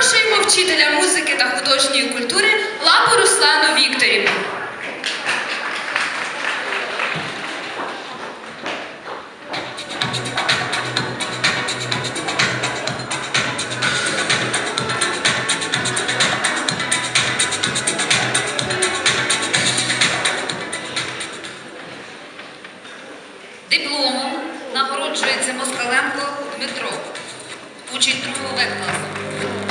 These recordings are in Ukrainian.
Запрошуємо вчителя музики та художньої культури Лапу Руслану Вікторівну. Дипломом нагороджується Москаленко Дмитро, учень другого класу.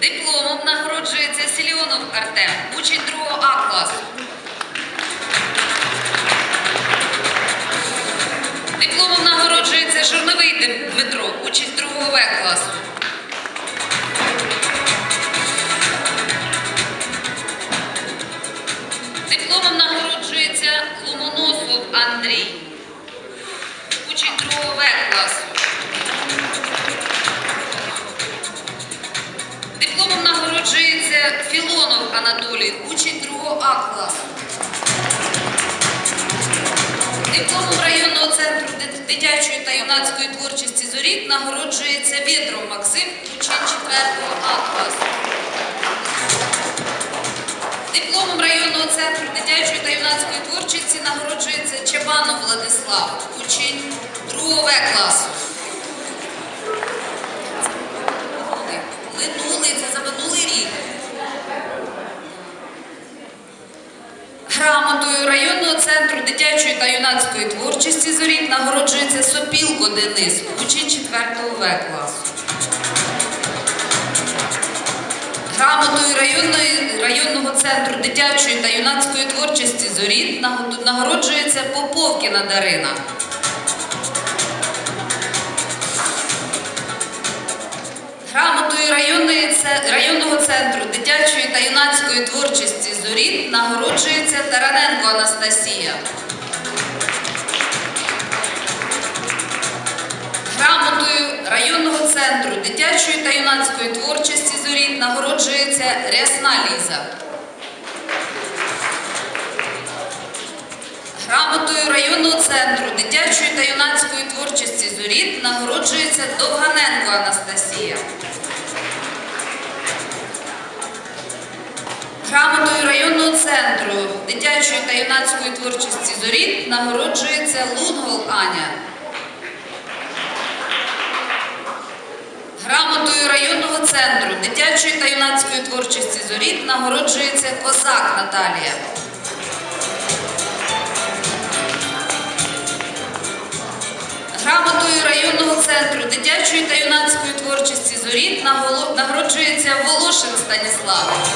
Дипломом нагороджується Сіліонов Артем, учень другого А класу. Дипломом нагороджується Журновий Дмитро, учень другого В класу. Дипломом нагороджується Філонов Анатолій, учень другого А класу. Дипломом районного центру дитячої та юнацької творчості Зорік нагороджується Вєтров Максим, учень 4 А класу. Дипломом районного центру дитячої та юнацької творчості нагороджується Чабанов Владислав, учень 2 В класу. Грамотою районного центру дитячої та юнацької творчості зорік нагороджується Сопілко Денис, учень 4 В класу. Грамотою районного центру дитячої та юнацької творчості зоріт нагороджується Поповкіна Дарина. Грамотою районного центру дитячої та юнацької творчості зоріт нагороджується Тараненко Анастасія. Грамотою районного центру дитячої та юнацької творчості зоріт нагороджується Рясна Ліза. Грамотою районного центру дитячої та юнацької творчості зоріт нагороджується Довганенко Анастасія. Та юнацької творчості зоріт нагороджується Лунгол Аня. Грамотою районного центру дитячої та юнацької творчості зоріт нагороджується Козак Наталія. Грамотою районного центру дитячої та юнацької творчості зоріт нагороджується Волошин Станіслав.